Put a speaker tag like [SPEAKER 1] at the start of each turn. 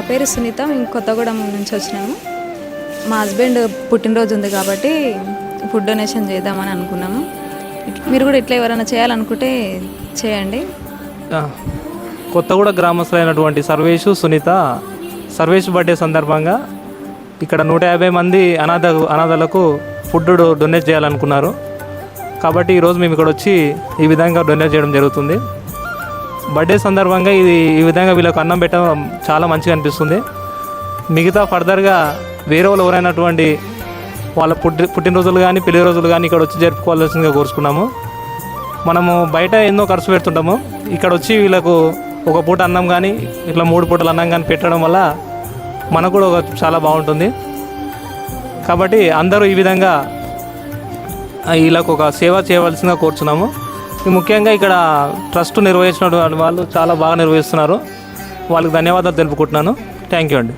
[SPEAKER 1] నా పేరు సునీత మేము కొత్తగూడెం నుంచి వచ్చినాము. మా హస్బెండ్ పుట్టినరోజు ఉంది కాబట్టి ఫుడ్ డొనేషన్ చేద్దామని అనుకున్నాము. మీరు కూడా ఇట్లా ఎవరైనా చేయాలనుకుంటే చేయండి.
[SPEAKER 2] కొత్తగూడ గ్రామస్తులైనటువంటి సర్వేషు సునీత సర్వేష్ బర్త్డే సందర్భంగా ఇక్కడ నూట యాభై మంది అనాథ అనాథలకు ఫుడ్ డొనేట్ చేయాలనుకున్నారు. కాబట్టి ఈరోజు మేము ఇక్కడ వచ్చి ఈ విధంగా డొనేట్ చేయడం జరుగుతుంది. బర్త్డే సందర్భంగా ఇది ఈ విధంగా వీళ్ళకు అన్నం పెట్టడం చాలా మంచిగా అనిపిస్తుంది. మిగతా ఫర్దర్గా వేరే వాళ్ళు ఎవరైనటువంటి వాళ్ళ పుట్టి పుట్టినరోజులు కానీ పెళ్ళి రోజులు కానీ ఇక్కడ వచ్చి జరుపుకోవాల్సిందిగా కోరుచుకున్నాము. మనము బయట ఎన్నో ఖర్చు పెడుతుంటాము. ఇక్కడ వచ్చి వీళ్ళకు ఒక పూట అన్నం కానీ ఇట్లా మూడు పూటలు అన్నం కానీ పెట్టడం వల్ల మనకు కూడా ఒక చాలా బాగుంటుంది. కాబట్టి అందరూ ఈ విధంగా వీళ్ళకు ఒక సేవ చేయవలసిందిగా కోరుచున్నాము. ముఖ్యంగా ఇక్కడ ట్రస్ట్ నిర్వహించిన వాళ్ళు చాలా బాగా నిర్వహిస్తున్నారు. వాళ్ళకి ధన్యవాదాలు తెలుపుకుంటున్నాను. థ్యాంక్ యూ అండి.